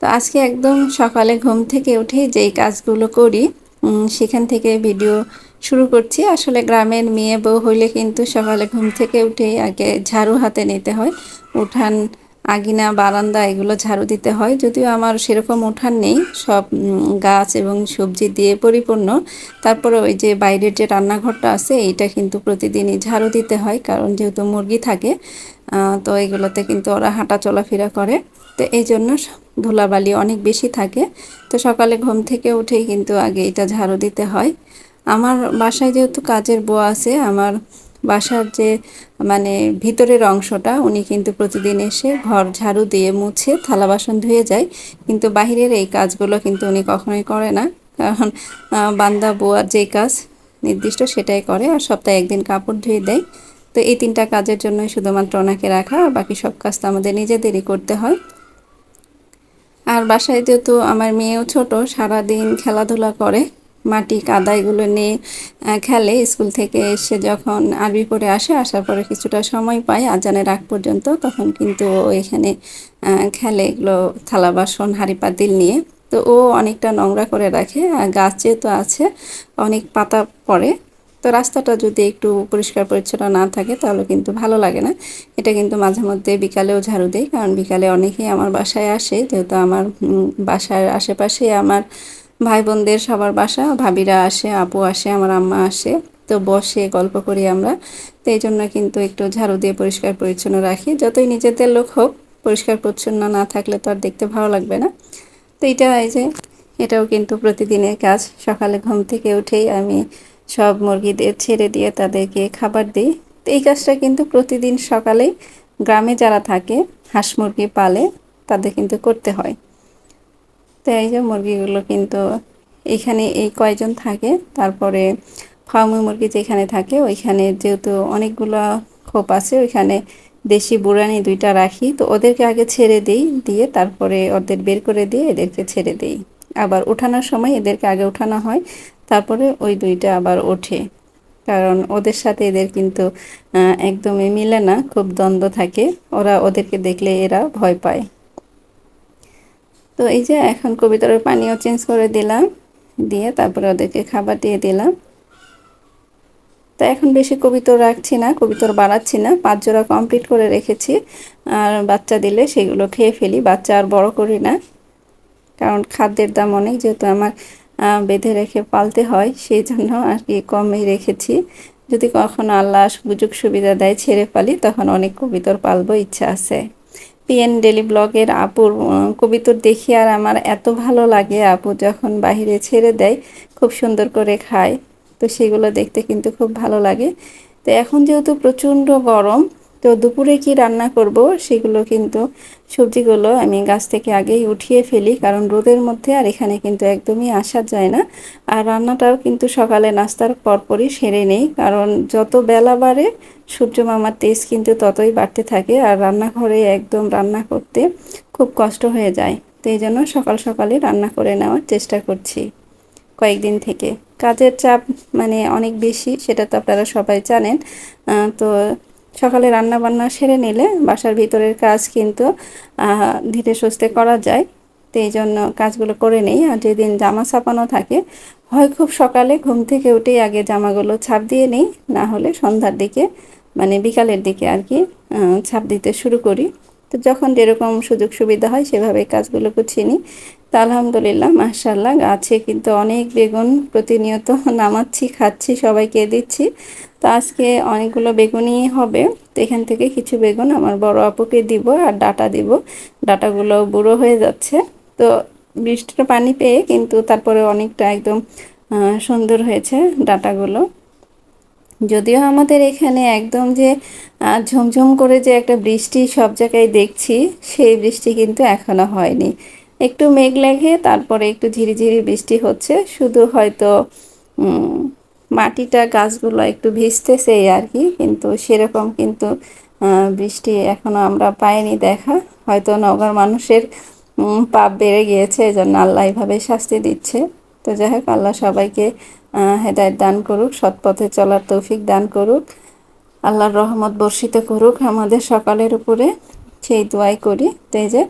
তো আজকে একদম সকালে ঘুম থেকে উঠে যেই কাজগুলো করি সেখান থেকে ভিডিও শুরু করছি। আসলে গ্রামের মেয়ে বউ হইলে কিন্তু সকালে ঘুম থেকে উঠেই আগে ঝাড়ু হাতে নিতে হয়। উঠান, আগিনা, বারান্দা এগুলো ঝাড়ু দিতে হয়। যদিও আমার সেরকম উঠান নেই, সব গাছ এবং সবজি দিয়ে পরিপূর্ণ। তারপরে ওই যে বাইরের যে রান্নাঘরটা আছে, এইটা কিন্তু প্রতিদিনই ঝাড়ু দিতে হয়, কারণ যেহেতু মুরগি থাকে তো এগুলোতে কিন্তু ওরা হাঁটা চলাফেরা করে। তো এই জন্য ধুলাবালি অনেক বেশি থাকে। তো সকালে ঘুম থেকে উঠেই কিন্তু আগে এটা ঝাড়ু দিতে হয়। আমার বাসায় যেহেতু কাজের বউ আছে, আমার বাসার যে মানে ভিতরের অংশটা, উনি কিন্তু প্রতিদিন এসে ঘর ঝাড়ু দিয়ে মুছে থালা বাসন ধুয়ে যায়। কিন্তু বাহিরের এই কাজগুলো কিন্তু উনি কখনোই করে না। কারণ বান্দা বোয়ার যে কাজ নির্দিষ্ট সেটাই করে আর সপ্তাহে একদিন কাপড় ধুয়ে দেয়। তো এই তিনটা কাজের জন্যই শুধুমাত্র ওনাকে রাখা, আর বাকি সব কাজ তো আমাদের নিজেদেরই করতে হয়। আর বাসায় যেহেতু আমার মেয়েও ছোট, সারাদিন খেলাধুলা করে, মাটি, কাদা এগুলো নিয়ে খেলে। স্কুল থেকে এসে যখন আরবি পড়ে আসে, আসার পরে কিছুটা সময় পায়, আজানের আগ পর্যন্ত, তখন কিন্তু এখানে খেলে এগুলো থালা বাসন, হাঁড়ি পাতিল নিয়ে। তো ও অনেকটা নোংরা করে রাখে, আর গাছ যেহেতু আছে, অনেক পাতা পড়ে। তো রাস্তাটা যদি একটু পরিষ্কার পরিচ্ছন্ন না থাকে, তাহলে কিন্তু ভালো লাগে না। এটা কিন্তু মাঝে মধ্যে বিকালেও ঝাড়ু দেয় কারণ বিকালে অনেকেই আমার বাসায় আসে। যেহেতু আমার বাসার আশেপাশে আমার ভাই বোনদের সবার বাসা, ভাবিরা আসে, আপু আসে, আমার আম্মা আসে, তো বসে, গল্প করি আমরা। তো এই জন্য কিন্তু একটু ঝাড়ু দিয়ে পরিষ্কার পরিচ্ছন্ন রাখি। যতই নিজেদের লোক হোক, পরিষ্কার পরিচ্ছন্ন না থাকলে তো আর দেখতে ভালো লাগবে না। তো এটা এই যে, এটাও কিন্তু প্রতিদিনের কাজ। সকালে ঘুম থেকে উঠেই আমি সব মুরগিদের ছেড়ে দিয়ে তাদেরকে খাবার দিই। তো এই কাজটা কিন্তু প্রতিদিন সকালেই গ্রামে যারা থাকে, হাঁস মুরগি পালে, তাদের কিন্তু করতে হয়। তো এই যে মুরগিগুলো কিন্তু এখানে এই কয়জন থাকে, তারপরে ফার্মি মুরগি যেখানে থাকে, ওইখানে যেহেতু অনেকগুলো খোপ আছে, ওইখানে দেশি বুড়ানি দুইটা রাখি, তো ওদেরকে আগে ছেড়ে দিই, দিয়ে তারপরে ওদের বের করে দিয়ে এদেরকে ছেড়ে দিই। আবার ওঠানোর সময় এদেরকে আগে ওঠানো হয় তারপরে ওই দুইটা আবার ওঠে। কারণ ওদের সাথে এদের কিন্তু একদমই মিলে না, খুব দ্বন্দ্ব থাকে। ওরা ওদেরকে দেখলে এরা ভয় পায়। তো এই যে এখন কবিতার পানিও চেঞ্জ করে দিলাম, দিয়ে তারপরে ওদেরকে খাবার দিয়ে দিলাম। তো এখন বেশি কবিতর রাখছি না কবিতর বাড়াচ্ছি না, পাঁচ জোড়া কমপ্লিট করে রেখেছি। আর বাচ্চা দিলে সেগুলো খেয়ে ফেলি, বাচ্চা আর বড় করি না। কারণ খাদ্যের দাম অনেক, যেহেতু আমার বেঁধে রেখে পালতে হয়, সেই জন্য আর কি কমই রেখেছি। যদি কখনো আল্লাহ সুযোগ সুবিধা দেয় ছেড়ে পালি, তখন অনেক কবিতর পালবো, ইচ্ছা আছে। পিএন ডেলি ব্লগের আপুর কবিতর দেখি আর আমার এত ভালো লাগে আপু, যখন বাহিরে ছেড়ে দেয়, খুব সুন্দর করে খায়। তো সেগুলো দেখতে কিন্তু খুব ভালো লাগে। তো এখন যেহেতু প্রচণ্ড গরম তো দুপুরে কি রান্না করব সেগুলো কিন্তু সবজিগুলো আমি গাছ থেকে আগেই উঠিয়ে ফেলি, কারণ রোদের মধ্যে আর এখানে কিন্তু একদমই আসা যায় না। আর রান্নাটাও কিন্তু সকালে নাস্তার পরপরই সেরে নেই, কারণ যত বেলা বাড়ে সূর্য মামার তেজ কিন্তু ততই বাড়তে থাকে আর রান্নাঘরে একদম রান্না করতে খুব কষ্ট হয়ে যায়। তো এই জন্য সকাল সকালে রান্না করে নেওয়ার চেষ্টা করছি কয়েকদিন থেকে। কাজের চাপ মানে অনেক বেশি, সেটা তো আপনারা সবাই জানেন। তো সকালে রান্না বান্না সেরে নিলে বাসার ভিতরের কাজ কিন্তু ধীরে সুস্থে করা যায়। তো এই জন্য কাজগুলো করে নেই। আর যেদিন জামা ছাপানো থাকে, হয় খুব সকালে ঘুম থেকে উঠেই আগে জামাগুলো ছাপ দিয়ে নিই, না হলে সন্ধ্যার দিকে মানে বিকালের দিকে আর কি ছাপ দিতে শুরু করি। তো যখন যেরকম সুযোগ সুবিধা হয় সেভাবে কাজগুলো গুছিয়ে নিই। তা আলহামদুলিল্লাহ মাশাল্লাহ গাছে কিন্তু অনেক বেগুন প্রতিনিয়ত নামাচ্ছি, খাচ্ছি, সবাইকে দিচ্ছি। তো আজকে অনেকগুলো বেগুনই হবে। তো এখান থেকে কিছু বেগুন আমার বড় আপুকে দিব আর ডাটা দিব। ডাটাগুলো বুড়ো হয়ে যাচ্ছে। তো বৃষ্টির পানি পেয়ে কিন্তু তারপরে অনেকটা একদম সুন্দর হয়েছে ডাটাগুলো। যদিও আমাদের এখানে একদম যে ঝুমঝুম করে যে একটা বৃষ্টি সব জায়গায় দেখছি, সেই বৃষ্টি কিন্তু এখনও হয়নি। একটু মেঘ লেগে, তারপরে একটু ঝিরিঝিরি বৃষ্টি হচ্ছে। শুধু হয়তো মাটিটা গাছগুলো একটু ভিজতেছে আর কি, কিন্তু সেরকম কিন্তু বৃষ্টি এখনও আমরা পাইনি দেখা। হয়তো নগর মানুষের পাপ বেড়ে গিয়েছে এই জন্য আল্লাহ এইভাবে শাস্তি দিচ্ছে। তো যাই হোক, আল্লাহ সবাইকে হেদায়ত দান করুক, সৎপথে চলার তৌফিক দান করুক। আল্লাহর রহমত বর্ষিত করুক আমাদের সকালের উপরে। সেই দোয়াই করি। তো এই যে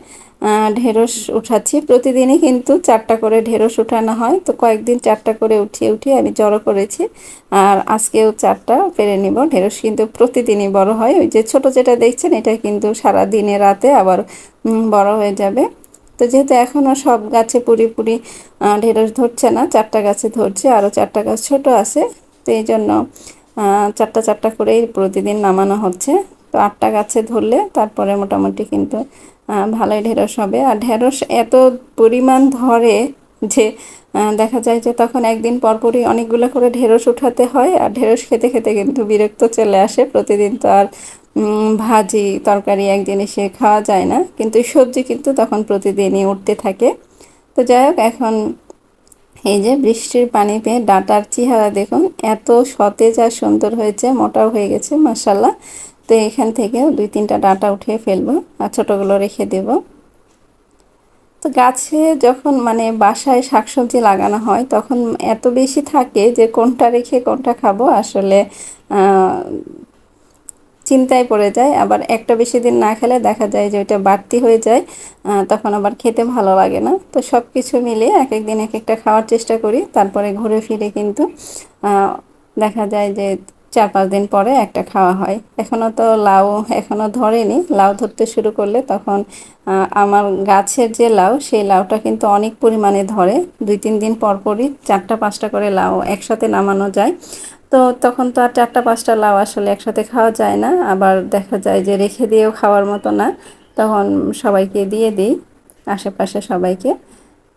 ঢেঁড়স উঠাচ্ছি। প্রতিদিনই কিন্তু চারটা করে ঢেঁড়স উঠানো হয়। তো কয়েকদিন চারটা করে উঠিয়ে উঠিয়ে আমি জড়ো করেছি। আর আজকেও চারটা পেরে নিব। ঢেঁড়স কিন্তু প্রতিদিনই বড় হয়। ওই যে ছোট যেটা দেখছেন, এটা কিন্তু সারা দিনে রাতে আবার বড় হয়ে যাবে। তো যেহেতু এখনও সব গাছে পুরি ঢেঁড়স ধরছে না, চারটা গাছে ধরছে, আরও চারটা গাছ ছোট আছে। তো এই জন্য চারটা চারটা করেই প্রতিদিন নামানো হচ্ছে। তো আটটা গাছে ধরলে তারপরে মোটামুটি কিন্তু ভালোই ঢেঁড়স হবে। আর ঢেঁড়স এত পরিমাণ ধরে যে দেখা যায় যে তখন একদিন পরপরই অনেকগুলো করে ঢেঁড়স উঠাতে হয় আর ঢেঁড়স খেতে খেতে কিন্তু বিরক্ত চলে আসে। প্রতিদিন তো আর ভাজি, তরকারি এক জিনিসে খাওয়া যায় না। কিন্তু সবজি কিন্তু তখন প্রতিদিনই উঠতে থাকে। তো যাই হোক, এখন এই যে বৃষ্টির পানি পেয়ে ডাটার চেহারা দেখুন, এত সতেজ আর সুন্দর হয়েছে, মোটাও হয়ে গেছে মাসাল্লাহ তো এখান থেকে দুই তিনটা ডাটা উঠিয়ে ফেলব আর ছোটোগুলো রেখে দেব। তো গাছে যখন মানে বাসায় শাকসবজি লাগানো হয়, তখন এত বেশি থাকে যে কোনটা রেখে কোনটা খাব আসলে চিন্তায় পড়ে যায়। আবার একটা বেশি দিন না খেলে দেখা যায় যে ওইটা বাড়তি হয়ে যায় তখন আবার খেতে ভালো লাগে না। তো সব কিছু মিলে এক এক দিন এক একটা খাওয়ার চেষ্টা করি, তারপরে ঘুরে ফিরে কিন্তু দেখা যায় যে চার পাঁচ দিন পরে একটা খাওয়া হয়। এখনও তো লাউ এখনও ধরেনি। লাউ ধরতে শুরু করলে তখন আমার গাছের যে লাউ, সেই লাউটা কিন্তু অনেক পরিমাণে ধরে। দুই তিন দিন পর পরই চারটা, পাঁচটা করে লাউ একসাথে নামানো যায়। তো তখন তো আর চারটা, পাঁচটা লাউ আসলে একসাথে খাওয়া যায় না। আবার দেখা যায় যে রেখে দিয়েও খাওয়ার মতো না। তখন সবাইকে দিয়ে দিই, আশেপাশে সবাইকে।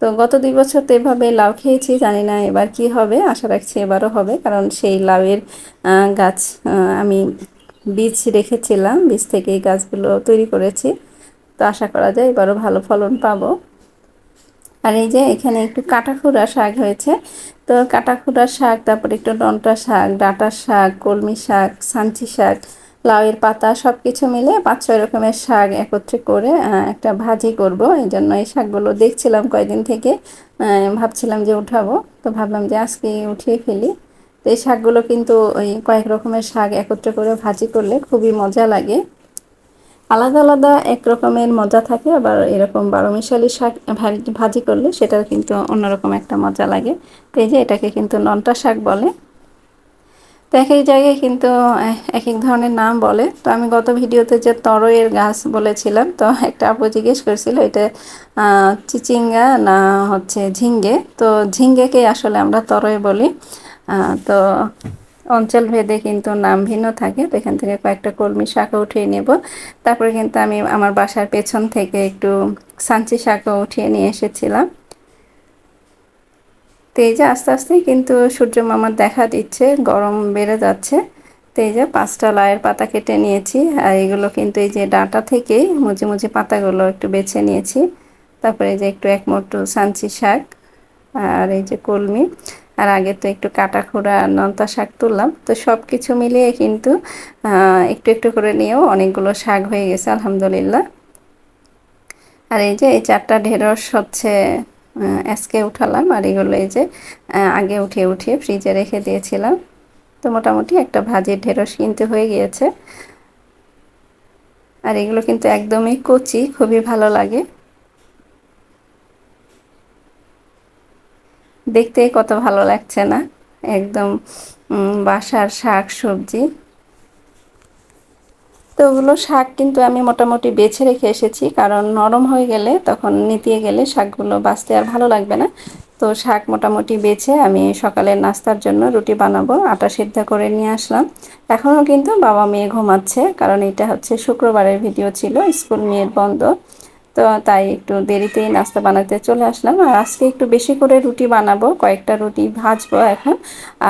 তো গত দুই বছর তো এভাবে লাউ খেয়েছি, জানি না এবার কি হবে, আশা রাখছি এবারও হবে। কারণ সেই লাউয়ের গাছ আমি বীজ রেখেছিলাম, বীজ থেকে এই গাছগুলো তৈরি করেছি। তো আশা করা যায় এবারও ভালো ফলন পাবো। আর এই যে এখানে একটু কাটাখুড়া শাক হয়েছে। তো কাটাখুড়া শাক, তারপরে একটু ডন্টা শাক ডাটা শাক, কলমি শাক সাঞ্চি শাক লাউয়ের পাতা সব কিছু মিলে পাঁচ ছয় রকমের শাক একত্রে করে একটা ভাজি করব। এই জন্য এই শাকগুলো দেখছিলাম কয়েকদিন থেকে ভাবছিলাম যে উঠাবো। তো ভাবলাম যে আজকে উঠিয়ে ফেলি। তো এই শাকগুলো কিন্তু ওই কয়েক রকমের শাক একত্রে করে ভাজি করলে খুবই মজা লাগে। আলাদা আলাদা এক রকমের মজা থাকে, আবার এরকম বারোমিশালি শাক ভাজি করলে সেটার কিন্তু অন্যরকম একটা মজা লাগে। এই যে এটাকে কিন্তু নন্টা শাক বলে। তো এক এক জায়গায় কিন্তু এক এক ধরনের নাম বলে। তো আমি গত ভিডিওতে যে তরয়ের গাছ বলেছিলাম, তো একটা আপু জিজ্ঞেস করেছিল এটা চিচিঙ্গা না হচ্ছে ঝিঙ্গে? তো ঝিঙ্গেকে আসলে আমরা তরয় বলি। তো অঞ্চল ভেদে কিন্তু নাম ভিন্ন থাকে, তো এখান থেকে কয়েকটা কলমি শাকও উঠিয়ে নেব। তারপরে কিন্তু আমি আমার বাসার পেছন থেকে একটু সাঞ্চি শাকও উঠিয়ে নিয়ে এসেছিলাম। তো এই যে আস্তে আস্তে কিন্তু সূর্য মামার দেখা দিচ্ছে, গরম বেড়ে যাচ্ছে। তো এই যে পাঁচটা লায়ের পাতা কেটে নিয়েছি, আর এগুলো কিন্তু এই যে ডাটা থেকে মুজি মুজি পাতাগুলো একটু বেছে নিয়েছি। তারপরে যে একটু এক মোটু সাঞ্চি শাক আর এই যে কলমি, আর আগে তো একটু কাটা খোড়া নন্তা শাক তুললাম। তো সব কিছু মিলিয়ে কিন্তু একটু একটু করে নিয়েও অনেকগুলো শাক হয়ে গেছে, আলহামদুলিল্লাহ। আর এই যে এই চারটা ঢেঁড়স হচ্ছে আজকে উঠালাম আর এগুলো এই যে আগে উঠিয়ে উঠিয়ে ফ্রিজে রেখে দিয়েছিলাম। তো মোটামুটি একটা ভাজির ঢেঁড়স কিনতে হয়ে গিয়েছে। আর এগুলো কিন্তু একদমই কচি, খুবই ভালো লাগে। দেখতে কত ভালো লাগছে না? একদম বাসার শাক সবজি। তো ওগুলো শাক কিন্তু আমি মোটামুটি বেছে রেখে এসেছি, কারণ নরম হয়ে গেলে, তখন নিতিয়ে গেলে শাকগুলো বাঁচতে আর ভালো লাগবে না। তো শাক মোটামুটি বেছে আমি সকালের নাস্তার জন্য রুটি বানাবো, আটা সিদ্ধ করে নিয়ে আসলাম। এখনও কিন্তু বাবা মেয়ে ঘুমাচ্ছে, কারণ এটা হচ্ছে শুক্রবারের ভিডিও ছিল, স্কুল মেয়ের বন্ধ। তো তাই একটু দেরিতেই নাস্তা বানাতে চলে আসলাম। আর আজকে একটু বেশি করে রুটি বানাবো, কয়েকটা রুটি ভাজবো এখন,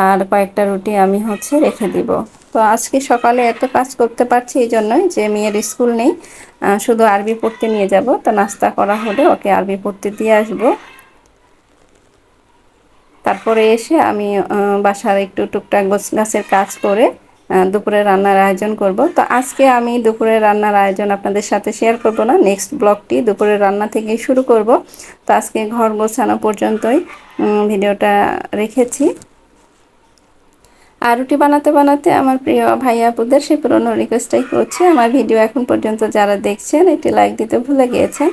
আর কয়েকটা রুটি আমি হচ্ছে রেখে দিব। তো আজকে সকালে এত কাজ করতে পারছি এই জন্যই যে মেয়ের স্কুল নেই শুধু আরবি পড়তে নিয়ে যাব। তো নাস্তা করা হলে ওকে আরবি পড়তে দিয়ে আসব। তারপরে এসে আমি বাসার একটু টুকটাক গাছের কাজ করে দুপুরে রান্নার আয়োজন করব। তো আজকে আমি দুপুরে রান্নার আয়োজন আপনাদের সাথে শেয়ার করব না। নেক্সট ব্লগটি দুপুরের রান্না থেকেই শুরু করব। তো আজকে ঘর গোছানো পর্যন্তই ভিডিওটা রেখেছি। আর রুটি বানাতে বানাতে আমার প্রিয় ভাইয়া আপুদের সেই পুরনো রিকোয়েস্টটাই করছি। আমার ভিডিও এখন পর্যন্ত যারা দেখছেন, একটি লাইক দিতে ভুলে গিয়েছেন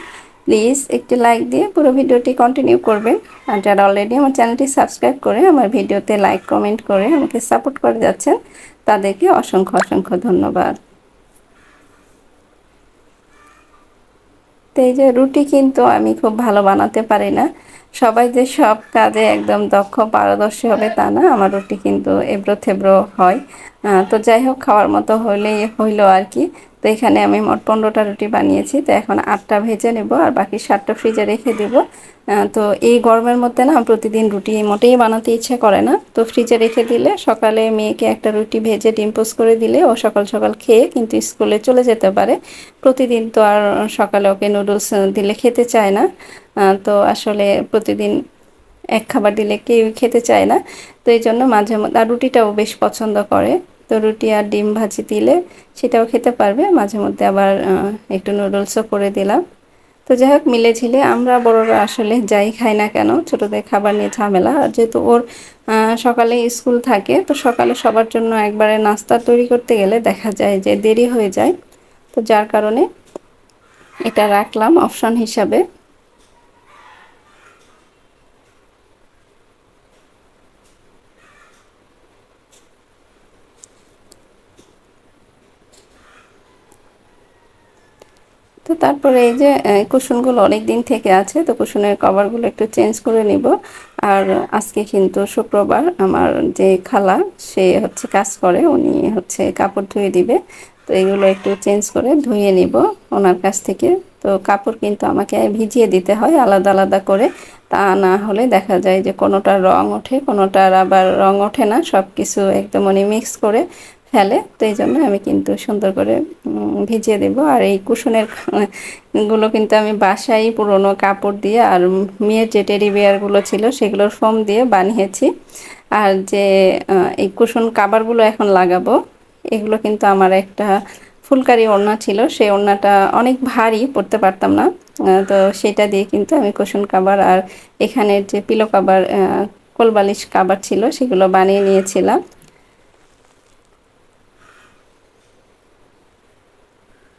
প্লিজ একটি লাইক দিয়ে পুরো ভিডিওটি কন্টিনিউ করবেন। আর যারা অলরেডি আমার চ্যানেলটি সাবস্ক্রাইব করে আমার ভিডিওতে লাইক কমেন্ট করে আমাকে সাপোর্ট করে যাচ্ছেন তাদেরকে অসংখ্য অসংখ্য ধন্যবাদ। তো এই যে রুটি কিন্তু আমি খুব ভালো বানাতে পারি না। সবাই যে সব কাজে একদম দক্ষ, পারদর্শী হবে তা না, আমার রুটি কিন্তু এবড়ো থেবড়ো হয়। তো যাই হোক, খাওয়ার মতো হলেই হইল আর কি। এখানে আমি মোট পনেরোটা রুটি বানিয়েছি, তো এখন আটটা ভেজে নেব আর বাকি সাতটা ফ্রিজে রেখে দেব। তো এই গরমের মধ্যে না, প্রতিদিন রুটি মোটেই বানাতে ইচ্ছে করে না। তো ফ্রিজে রেখে দিলে সকালে মেয়েকে একটা রুটি ভেজে ডিম্পোজ করে দিলে ও সকাল সকাল খেয়ে কিন্তু স্কুলে চলে যেতে পারে। প্রতিদিন তো আর সকালে ওকে নুডলস দিলে খেতে চায় না। তো আসলে প্রতিদিন এক খাবার দিলে কেউ খেতে চায় না। তো এই জন্য মাঝে মধ্যে, আর রুটিটাও বেশ পছন্দ করে। তো রুটি আর ডিম ভাজি দিলে সেটাও খেতে পারবে। মাঝে মধ্যে আবার একটু নুডলসও করে দিলাম। তো যাই হোক, মিলে ঝিলে আমরা বড়রা আসলে যাই খাই না কেন, ছোটোদের খাবার নিয়ে ঝামেলা। আর যেহেতু ওর সকালে স্কুল থাকে, তো সকালে সবার জন্য একবারে নাস্তা তৈরি করতে গেলে দেখা যায় যে দেরি হয়ে যায়। তো যার কারণে এটা রাখলাম অপশান হিসাবে। তারপরে এই যে কুশনগুলো অনেক দিন থেকে আছে, তো কুশনের কভারগুলো একটু চেঞ্জ করে নিব। আর আজকে কিন্তু শুক্রবার আমার যে খালা, সে হচ্ছে কাজ করে, উনি হচ্ছে কাপড় ধুয়ে দিবে। তো এগুলো একটু চেঞ্জ করে ধুয়ে নিব ওনার কাছ থেকে। তো কাপড় কিন্তু আমাকে ভিজিয়ে দিতে হয় আলাদা আলাদা করে। তা না হলে দেখা যায় যে কোনোটার রং ওঠে, কোনোটার আবার রং ওঠে না। সব কিছু একদম উনি মিক্স করে ফেলে, তো এই জন্য আমি কিন্তু সুন্দর করে ভিজিয়ে দেব। আর এই কুশনেরগুলো কিন্তু আমি বাসায় পুরনো কাপড় দিয়ে আর মেয়ের যে টেডি বিয়ারগুলো ছিল সেগুলোর ফোম দিয়ে বানিয়েছি। আর যে এই কুশন কাবারগুলো এখন লাগাবো, এগুলো কিন্তু আমার একটা ফুলকারি ওড়না ছিল। সেই ওড়নাটা অনেক ভারী, পড়তে পারতাম না। তো সেটা দিয়ে কিন্তু আমি কুশন কাবার আর এখানের যে পিলো কাবার কোলবালিশ কাবার ছিল সেগুলো বানিয়ে নিয়েছিলাম।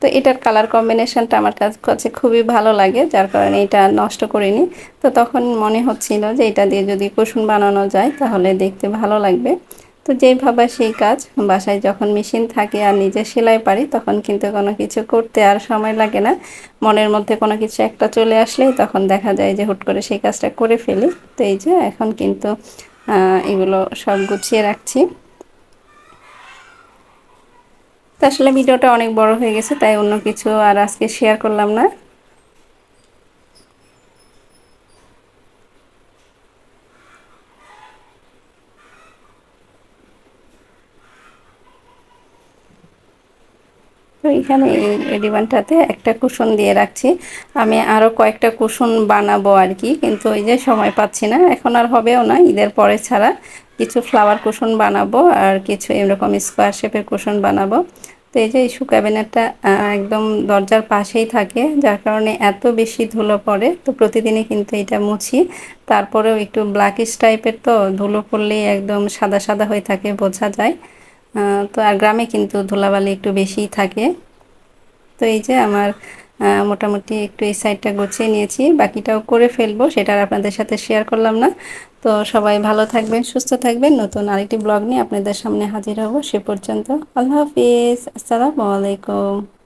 তো এটার কালার কম্বিনেশনটা আমার কাছে খুবই ভালো লাগে, যার কারণে এটা নষ্ট করিনি। তো তখন মনে হচ্ছিল যে এটা দিয়ে যদি কুসুন বানানো যায় তাহলে দেখতে ভালো লাগবে। তো যেই ভাবা সেই কাজ, বাসায় যখন মেশিন থাকে আর নিজে সেলাই পারি, তখন কিন্তু কোনো কিছু করতে আর সময় লাগে না। মনের মধ্যে কোনো কিছু একটা চলে আসলেই তখন দেখা যায় যে হুট করে সেই কাজটা করে ফেলি। তো এই যে এখন কিন্তু এগুলো সব গুছিয়ে রাখছি। তো আসলে ভিডিওটা অনেক বড় হয়ে গেছে, তাই অন্য কিছু আর আজকে শেয়ার করলাম না। তো এখানে এই রিবানটাতে একটা কুশন দিয়ে রাখছি। আমি আরও কয়েকটা কুশন বানাবো আর কি, কিন্তু ওই যে সময় পাচ্ছি না। এখন আর হবেও না, ঈদের পরে ছাড়া কিছু ফ্লাওয়ার কুশন বানাবো আর কিছু এরকম স্কোয়ার শেপের কুশন বানাবো। তো এই যে ইস্যু ক্যাবিনেটটা একদম দরজার পাশেই থাকে, যার কারণে এত বেশি ধুলো পড়ে। তো প্রতিদিনই কিন্তু এটা মুছি। তারপরেও একটু ব্ল্যাকিশ টাইপের তো, ধুলো পড়লেই একদম সাদা সাদা হয়ে থাকে, বোঝা যায়। তো আর গ্রামে কিন্তু ধুলাবালি একটু বেশিই থাকে। তো এই যে আমার মোটামুটি একটু এই সাইডটা গুছিয়ে নিয়েছি, বাকিটাও করে ফেলব, সেটা আর আপনাদের সাথে শেয়ার করলাম না। তো সবাই ভালো থাকবেন, সুস্থ থাকবেন। নতুন আরেকটি ব্লগ নিয়ে আপনাদের সামনে হাজির হব সে পর্যন্ত। আল্লাহ হাফিজ, আসসালামু আলাইকুম।